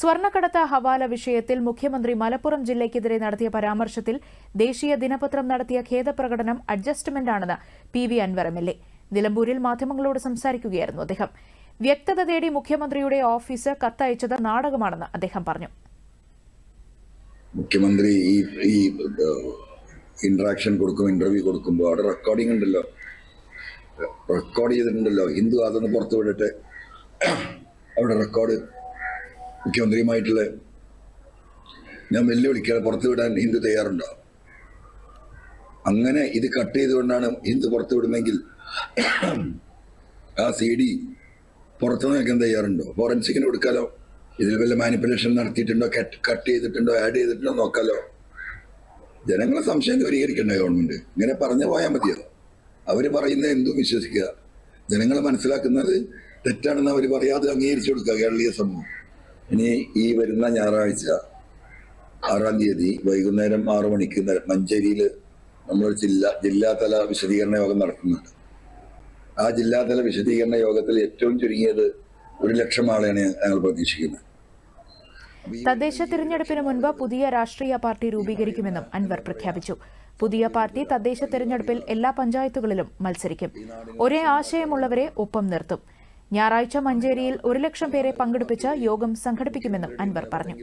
സ്വർണക്കടത്ത് ഹവാല വിഷയത്തിൽ മുഖ്യമന്ത്രി മലപ്പുറം ജില്ലയ്ക്കെതിരെ നടത്തിയ പരാമർശത്തിൽ ദേശീയ ദിനപത്രം നടത്തിയ ഖേദപ്രകടനം അഡ്ജസ്റ്റ്മെന്റാണെന്ന് P V Anwar M L A. നിലമ്പൂരിൽ മാധ്യമങ്ങളോട് സംസാരിക്കുകയായിരുന്നു അദ്ദേഹം. വ്യക്തത തേടി മുഖ്യമന്ത്രിയുടെ ഓഫീസ് കത്തയച്ചത് നാടകമാണെന്ന് അദ്ദേഹം പറഞ്ഞു. മുഖ്യമന്ത്രി ഈ ഈ ഇന്ററാക്ഷൻ കൊടുക്കും ഇന്റർവ്യൂ കൊടുക്കുമ്പോൾ അവിടെ റെക്കോർഡിംഗ് ഉണ്ടല്ലോ. റെക്കോർഡ് ചെയ്തിട്ടുണ്ടല്ലോ. ഹിന്ദു അതൊന്ന് പുറത്തു വിടട്ടെ അവിടെ റെക്കോർഡ് മുഖ്യമന്ത്രിയുമായിട്ടുള്ള ഞാൻ വെല്ലുവിളിക്കുക പുറത്തു വിടാൻ ഹിന്ദു തയ്യാറുണ്ടോ? അങ്ങനെ ഇത് കട്ട് ചെയ്തുകൊണ്ടാണ് ഹിന്ദു പുറത്തു വിടുന്നെങ്കിൽ ആ സി ഡി പുറത്തു നിൽക്കാൻ തയ്യാറുണ്ടോ? ഫോറൻസിക്കിന് കൊടുക്കാലോ? ഇതിൽ വല്ല മാനിപ്പുലേഷൻ നടത്തിയിട്ടുണ്ടോ? കട്ട് ചെയ്തിട്ടുണ്ടോ? ആഡ് ചെയ്തിട്ടുണ്ടോ നോക്കാലോ? ജനങ്ങളെ സംശയം ദൂരീകരിക്കണ്ടോ ഗവൺമെന്റ്? ഇങ്ങനെ പറഞ്ഞു പോയാൽ മതിയോ? അവർ പറയുന്നത് എന്തും വിശ്വസിക്കുക. ജനങ്ങളെ മനസ്സിലാക്കുന്നത് തെറ്റാണെന്ന് അവർ പറയാതെ അംഗീകരിച്ചു കൊടുക്കുക കേരളീയ സമൂഹം. ഇനി ഈ വരുന്ന ഞായറാഴ്ച ആറാം തീയതി വൈകുന്നേരം ആറു മണിക്ക് മഞ്ചേരിയിൽ നമ്മൾ ജില്ലാ ജില്ലാതല വിശദീകരണ യോഗം നടക്കുന്നുണ്ട്. ആ ജില്ലാതല വിശദീകരണ യോഗത്തിൽ ഏറ്റവും ചുരുങ്ങിയത് ഒരു ലക്ഷം ആളെയാണ് ഞങ്ങൾ പ്രതീക്ഷിക്കുന്നത്. തദ്ദേശ തിരഞ്ഞെടുപ്പിന് മുൻപ് പുതിയ രാഷ്ട്രീയ പാർട്ടി രൂപീകരിക്കുമെന്നും അൻവർ പ്രഖ്യാപിച്ചു. പുതിയ പാർട്ടി തദ്ദേശ തിരഞ്ഞെടുപ്പിൽ എല്ലാ പഞ്ചായത്തുകളിലും മത്സരിക്കും. ഒരേ ആശയമുള്ളവരെ ഒപ്പം നിർത്തും. ഞായറാഴ്ച മഞ്ചേരിയിൽ ഒരു ലക്ഷം പേരെ പങ്കെടുപ്പിച്ച് യോഗം സംഘടിപ്പിക്കുമെന്നും അൻവർ പറഞ്ഞു.